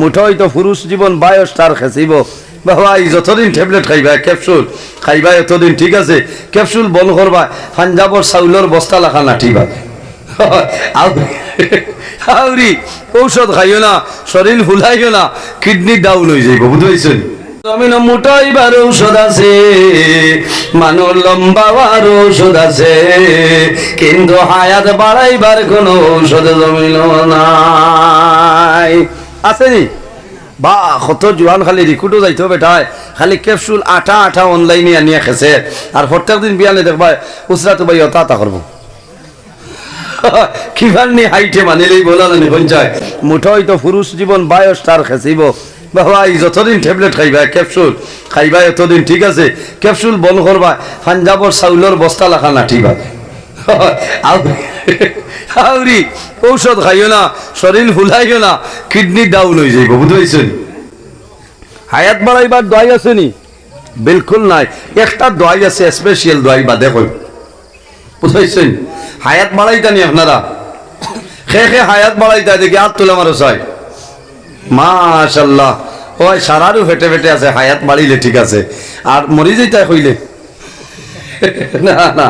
মুঠোই তো পুরুষ জীবন বায়স, তার খেসিব বাবা যতদিন ট্যাবলেট খাইবা ক্যাপসুল খাইবা এতদিন, ঠিক আছে? ক্যাপসুল বন্ধ করবা পাঞ্জাবর চাউলের বস্তা লাখা নাঠিবা আউরি ঔষধ খাইও না শরীর ফুলাইও না, কিডনি ডাউন হয়ে যাইব বুঝতে জমিন মুটাইবার ঔষধ আছে মানুষ লম্বাবার ঔষধ আছে, কিন্তু হায়াত বাড়াইবার কোন ঔষধ জমিন নাই। আছে নি? বা কত জোয়ান খালি রিকুটও যাইতো বেটায় খালি ক্যাপসুল আটা আটা অনলাইনে আনিয়া খেছে আর প্রত্যেক দিন বিয়ালে দেখবা উসরা তো ভাই অতা করব কিভার নি হাইটে মানিলেই বলা জানি পঞ্চায়। মুঠোই তো পুরুষ জীবন বায়স তার বাবা যতদিন ট্যাবলেট খাইবা ক্যাপসুল খাইবা, এতদিন ঠিক আছে। ক্যাপসুল বন্ধ করবা পাঞ্জাবর চাউলের বস্তা লাখা নাঠিবা আউরি, ঔষধ খাইও না শরীর ফুলাইও না, কিডনি ডাউন হয়ে যাইব বুঝতে হায়াত বাড়াইবার দোয়াই আছে নি? বিলকুল নাই। একটা দোয়াই আছে স্পেশাল দোয়াই বা দেখো বুঝাইছেন? হায়াত বাড়াইতানি আপনারা? খে হায়াত বাড়াইতা দেখি আর তুলে মারো চাই মাশাল্লাহ। ওই সারারও ফেটে ফেটে আছে, হায়াত বাড়িলে ঠিক আছে। আর মরি যেটা হইলে না না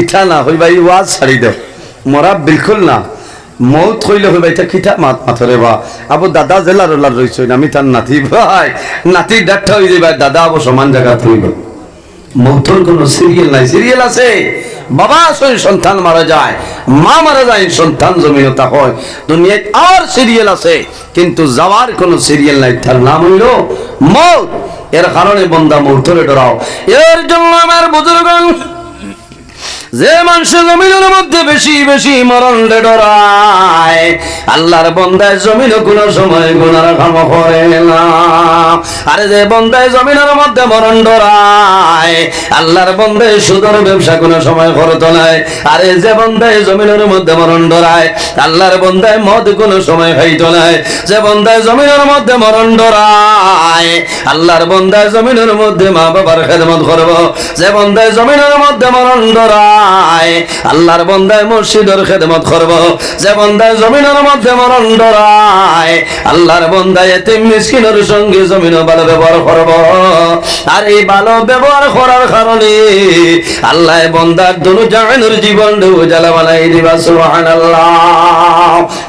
ইটা না হইবা ভাই, ওয়াজ ছাড়ি দেও মরা বিলকুল না। মৌত হইলে হইবা এটা কিটা মাত মাথরে বা। আবু দাদা জেলার রইছ আমি তার নাতি, ভাই। নাতি ডাক্তার হয়ে যাই ভাই, দাদা আবু সমান জায়গা হইব মৌতর কোন সিরিয়াল নাই। সিরিয়াল আছে। বাবা আসলে সন্তান মারা যায়, মা মারা যায়, সন্তান জমিনতা হয়। দুনিয়ায় আর সিরিয়াল আছে, কিন্তু যাওয়ার কোন সিরিয়াল নাই, তার নাম হইল মৌত। এর কারণে বন্দা মৌতরে ডরাও। এর জন্য আমার বুজুর্গণ যে মানুষের জমিনের মধ্যে বেশি বেশি মরণ ডরায়, আল্লাহর বন্দায় জমিন কোন সময় গুনার কাম করে না। আরে যে বন্দায় জমিনের মধ্যে মরণ ডরায়, আল্লাহর বন্দায় সুদর ব্যবসা কোন সময় করতো নাই আরে যে বন্দায় জমিনের মধ্যে মরণ ডরায়, আল্লাহর বন্দায় মদ কোন সময় খাইতো নাই যে বন্দায় জমিনের মধ্যে মরণ ডরায়, আল্লাহর বন্দায় জমিনের মধ্যে মা বাবার খেদমত করব। যে বন্দায় জমিনের মধ্যে মরণ ডরায় আল্লাহর বন্দায় মসজিদের খেদমত করব। যে বন্দায় জমিনের মধ্যে মরণ ডরায়, আল্লাহর বন্দায় এতে মিসকিনের সঙ্গে ভালো ব্যবহার করব। আর এই ভালো ব্যবহার করার কারণে আল্লাহ বন্দার দুনু জীবন জ্বালা বানাই দিবা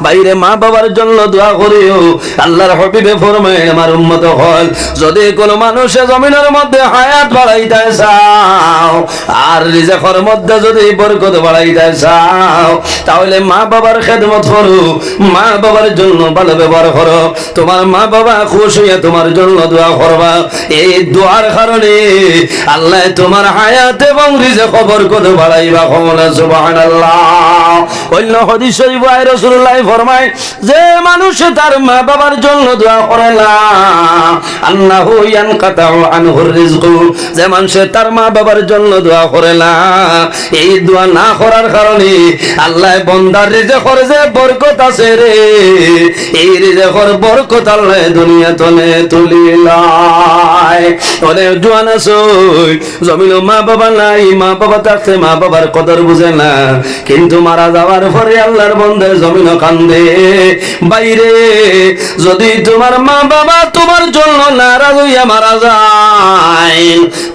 বাইরে মা বাবার জন্য দোয়া করিও, আল্লাহর হবিবে ফরমায় আমার উম্মত হল। যদি কোন মানুষে জমিনের মধ্যে হায়াত বাড়াইতে চাও, আর রিজেকর মধ্যে যদি বরকত বাড়াইতে চাও তাহলে মা বাবার খেদমত করো, মা বাবার জন্য ভালো ব্যবহার করো। তোমার মা বাবা খুশ হইয়া তোমার জন্য দোয়া করবা। এই দোয়ার কারণে আল্লাহ তোমার হায়াত এবং রিজেক বরকত বাড়াইবা কমলা, সুবহানাল্লাহ। অন্য হাদিস শরীফ আয় রাসূলুল্লাহ ফরমায়, যে মানুষ তার মা বাবার জন্য দোয়া করে না আল্লাহু ইয়ানকাতাউ আনহুর রিজকু। যে মানুষ তার মা বাবার জন্য দোয়া করে না এই দোয়া না করার কারণে আল্লাহ বন্দার রিজেকর যে বরকত আছে রে, এই রিজেকর বরকত আল্লাহ দুনিয়া তলে তুলিলায় অনেক জোয়ান আছে জমিন মা বাবা নাই, মা বাবা থাকতে মা বাবার কদর বুঝে না, কিন্তু মারা যাওয়ার পরে আল্লাহর বন্ধে জমিন কান্দে। বাইরে, যদি তোমার মা বাবা তোমার জন্য নারাজ হইয়া মারা যায়,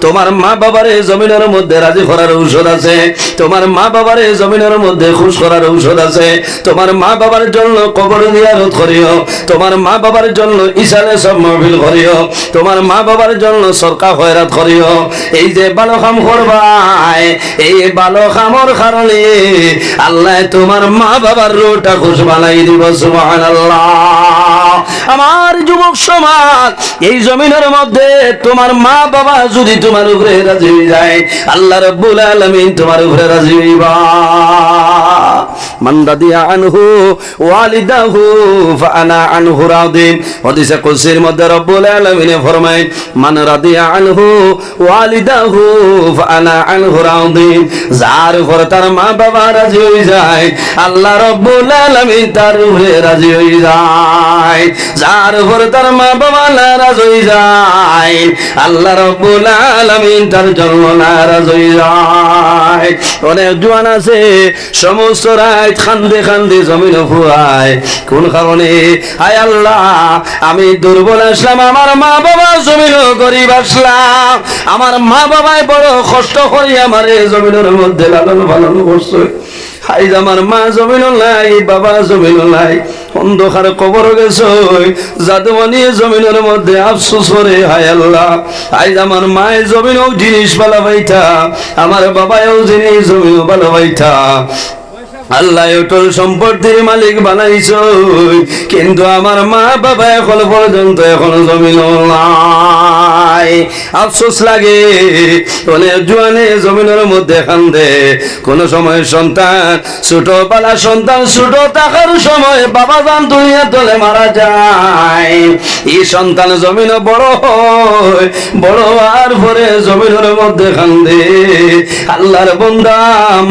তোমার মা বাবারে জমিনের মধ্যে রাজি করার ঔষধ আছে। তোমার মা বাবারে জমিনের মধ্যে খুশ করার ঔষধ আছে। তোমার মা বাবার জন্য কবর দিয়ারত করিও। তোমার মা বাবার জন্য ইশারে সব মহবিল করিও। তোমার মা বাবার জন্য সরকার হয়রাত করিও। এই যে ভালো কাম করবাই এই ভালো কামর কারণে আল্লাহ তোমার মা বাবার রোটা খুশ বানাই দিব, সুবহানাল্লাহ। আমার যুবক সমাজ, এই জমিনের মধ্যে তোমার মা বাবা যদি তোমার উপরে রাজি যায়, আল্লাহ রব্বুল আলামিন তোমার উপরে রাজি হইবা মান রাদিয়া আনহু ওয়ালিদাহু ফাআনা আনহু রাদিন হাদিসে কুলসির মধ্যে রব্বুল আলামিন ফরমায়, মান রাদিয়া আনহু ওয়ালিদাহু ফাআনা আনহু রাদিন যার উপর তার মা বাবা রাজি হয়ে যায়, আল্লাহ রব্বুল আলামিন তার উপরে রাজি হয়ে যায়। যার উপর তার মা বাবা নারাজ হয়ে যায়, আল্লাহ রব্বুল আলামিন তার জন্য নারাজ হয়ে যায়। অনেক জোয়ান আছে, সমস্ত রাত খান্দে খান্দে জমিন ফুয়ায় কোন কারণে? হায় আল্লাহ, আমি দুর্বল আসলাম, আমার মা বাবা জমিন গরিব আসলাম। আমার মা বাবাই বড় কষ্ট করি আমার এই জমিনের মধ্যে লালন পালন করছে। আমার মা জমিন নাই, বাবা জমিন নাই, অন্ধকার কবর গেছে। জমিনের মধ্যে আফসোস করে, হায় আল্লাহ আইজ আমার জমিনও জিনিস ভালো আমার বাবাও জিনিস জমিন ভালো আল্লাহ অটল সম্পত্তির মালিক বানাইছ। কিন্তু আমার মা বাবা এখন পর্যন্ত এখন জমিন নাই। আফসোস লাগে অনেক জোয়ানে জমিনের মধ্যে কান্দে কোন সময় সন্তান ছোট, পালা সন্তান ছোট থাকার সময় বাবা যান দুনিয়া তলে মারা যায়। এই সন্তান জমিন বড় হয়, বড় আর পরে জমিনের মধ্যে কান্দে আল্লাহর বন্দা,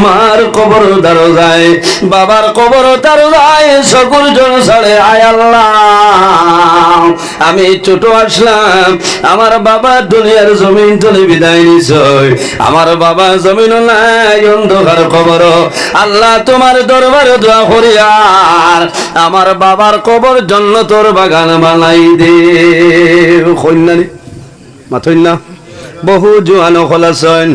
মার কবর দারো যায় বাবার কবর তার যায়, সকল জন ছাড়ে, আয় আল্লাহ। আমি ছোট আসলাম, আমার বাবা দুনিয়ার জমিন তুলে বিদায় নিছয় আমার বাবা জমিন নাই, অন্ধকার কবর। আল্লাহ তোমার দরবারে দোয়া করি আর, আমার বাবার কবর জন্য তোর বাগান বানাই দে। কন্যানি মাথইন না? বহু জোয়ান খোলাছন।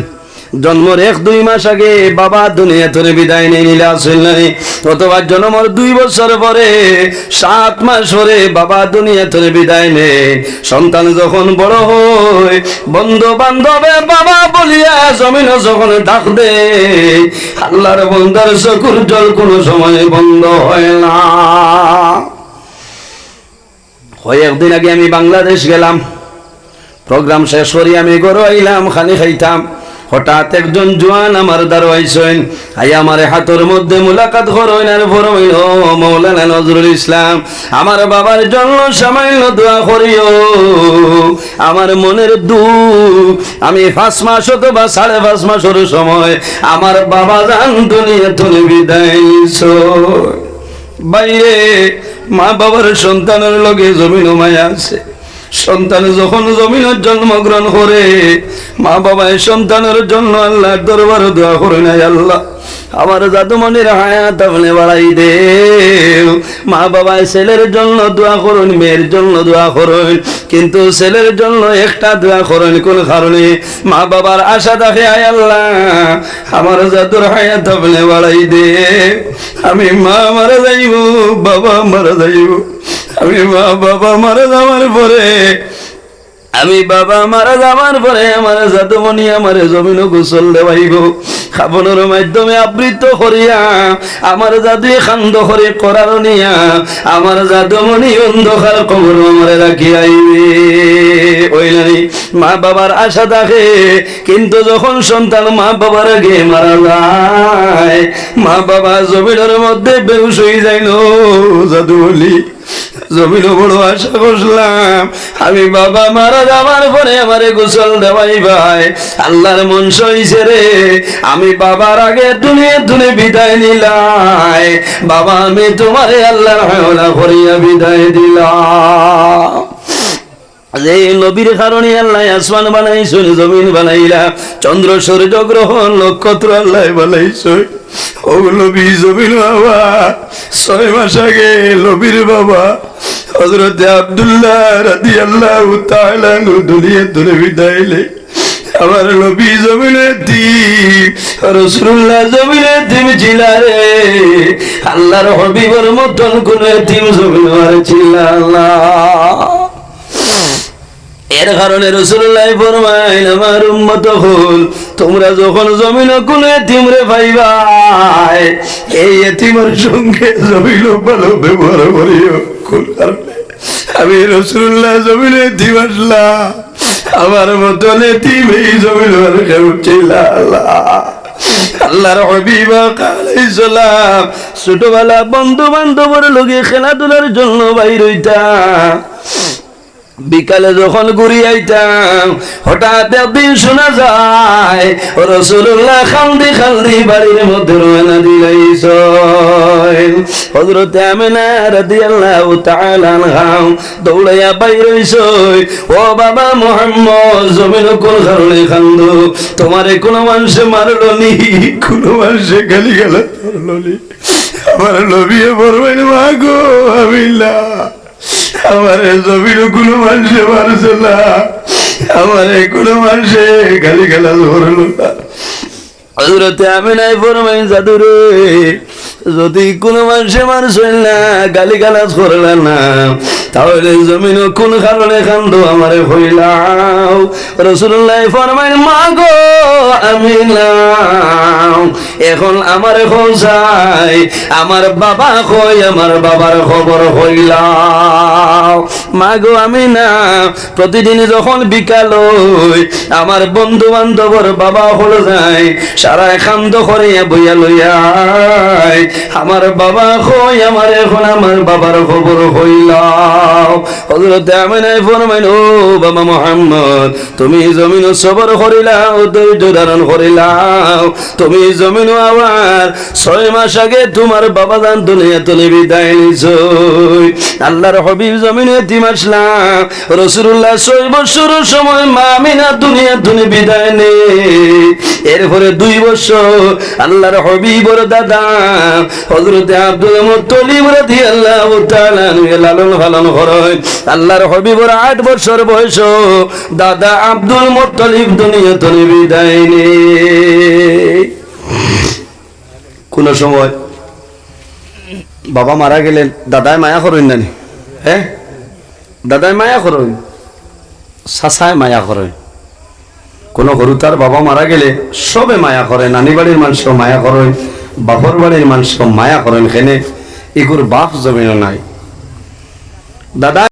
জন্মর এক, দুই মাস আগে বাবা দুনিয়া তোরে বিদায় নিয়ে নিলে আসেন নাই। অথবা জন্মর দুই বছর পরে, সাত মাস পরে বাবা দুনিয়া তোরে বিদায় নে সন্তান যখন বড় হয় বন্ধু বান্ধবে বাবা বলিয়া জমিন যখন ডাক দে আল্লাহর বন্ধার চকুর জল কোনো সময় বন্ধ হয় না। হয় একদিন আগে আমি বাংলাদেশ গেলাম। প্রোগ্রাম শেষ করি আমি গরু আইলাম, খালি খাইতাম। হঠাৎ একজন জোয়ান আমার দ্বারা আইসেন আই আমার হাতের মধ্যে মুলাকাত করইন আর ফরমাইন ও মৌলানা নজরুল ইসলাম। আমার বাবার জন্য সামান্য দোয়া করিও। আমার মনের দুঃখ, আমি পাঁচ মাস অথবা সাড়ে পাঁচ মাসের সময় আমার বাবা জান দুনিয়া তুলে বিদায় বাইরে মা বাবার সন্তানের লগে জমিন মায়া আছে। সন্তান যখন জমিনের জন্মগ্রহণ করে, মা বাবায় সন্তানের জন্য আল্লাহর দরবার দোয়া করে নাই, আল্লাহ, আমার জাদুমনির হায়াত আপনি বাড়াই দে মা বাবায় ছেলের জন্য দোয়া করুন, মেয়ের জন্য দোয়া করুন, কিন্তু ছেলের জন্য একটা দোয়া করুন, কোন কারণে? মা বাবার আশা দেখে আয় আল্লাহ, আমার জাদুর হায়াত আপনি বাড়াই দে আমি মা মারা যাইব, বাবা মারা যাইব। আমি মা বাবা মারা যাওয়ার পরে, আমি বাবা মারা যাওয়ার পরে আমার জাদুমণি আমার জমিন গোসল দেওয়াইব। খাবনের মাধ্যমে আবৃত করিয়া আমার জাদু খান্দ করে করার নিয়া আমার জাদুমণি অন্ধকার কবর আমার রাখি আইবে। ওই নানি, মা বাবার আশা থাকে, কিন্তু যখন সন্তান মা বাবার আগে মারা যায়, মা বাবা জমিনের মধ্যে বেউস হয়ে যাইল। জাদুমণি জমিন বড় আশা করলাম। আমি বাবা মারা যাওয়ার পরে গোসল দেওয়াই ভাই। আল্লাহর মন সইছে রে। আমি বাবার আগে দুনিয়া দুনে বিদায় নিলাই। বাবা, আমি তোমারে আল্লাহর হাওলা করিয়া বিদায় দিলাম। যে নবীর কারণে আল্লাহ আসমান বানাইছেন জমিন বানাইলা। চন্দ্র সূর্য গ্রহ, নক্ষত্র আল্লাহ জমিন বাবা, ছয় বাবা আল্লাহ আমার নবী জমিনে দিম রসুল্লাহ আল্লাহর হবিবর মতন কোন দিম জমিন আল্লাহ। এর কারণে রসুল্লাহ ফরমাইন আমার উম্মত হল, তোমরা যখন জমিন কোনে তিমরে পাইবাই এই এতিমের সঙ্গে জমিন ভালো ব্যবহার করিও কোন কারণে আমি রসুল্লাহ জমিনে এতিম আসলাম। আমার মতন এতিম এই জমিন আল্লাহ আল্লাহর হবিবা আলাইহিস সালাম ছোটবেলা বন্ধু বান্ধবের লগে খেলাধুলার জন্য বাইর হইতা বিকালে যখন ঘুরি আইতাম, হঠাৎ একদিন শোনা যায়, রসুল্লাহ খালদি খালদি বাড়ির মধ্যে রোয়ানা দিলাইছ হজরতে আমেনা রাদিয়াল্লাহু তাআলা আনহা দৌড়াইয়া বাইরে হইছই ও বাবা মোহাম্মদ, জমিন কোন কারণে খান্দু? তোমারে কোন মানুষে মারলো নি কোন মানুষে গালি গেল আমার লবিয়ে বলবেন, মা গো আমিল্লা আমার জমির কোনো মানুষে মানুষে না। আমারে কোনো মানুষে গালি খেলা ধরল না। হজরতে আমি নাই ফরমাই জাদুরে, যদি কোনো মানুষে মানুষ না গালি গালাজ করল না তাহলে জমিন কোন কারণে কান্দ আমারে হইলাও? রসুল্লাহ ফরমাই মা গো আমি এখন আমারে খোঁজাই। আমার বাবা কই? আমার বাবার খবর হইলাও। মা গো আমি না। প্রতিদিন যখন বিকাল হই আমার বন্ধু বান্ধবর বাবা হলো যায় সারা খান্দ করে বইয়া লইয়াই আমার বাবা কই? আমার এখন আমার বাবার খবর হইলাও। হজরতে আমি নাই ফরমাইন ও বাবা তুমি জমিন সবর করিলাও, ধৈর্য ধারণ করিলাও। তুমি জমিন আবার ছয় মাস আগে তোমার বাবা দান দুনিয়া তুলে বিদায় আল্লাহর হবিব রসুল্লাহ ছয় বছর সময় মা মিনা দুনিয়া তুলে বিদায় নে এরপরে দুই বছর আল্লাহর হবিবর দাদা হজরতে আব্দুল মুত্তলিব রাদিয়াল্লাহু তাআলা লালন পালন করেন আল্লাহর হবিবর আট বছর বয়স, দাদা আব্দুল মুত্তলিব দুনিয়া তুলে বিদায় নে কোন সময় বাবা মারা গেলেন দাদায় মায়া করেন নানি? হ্যাঁ দাদায় মায়া করেন? সাসায় মায়া করেন? কোনো গরু তার বাবা মারা গেলে সবে মায়া করে নানি বাড়ির মানুষ মায়া করেন বাপর বাড়ির মানুষ মায়া করেন খেনে এগুর বাপ জমিও নাই। দাদা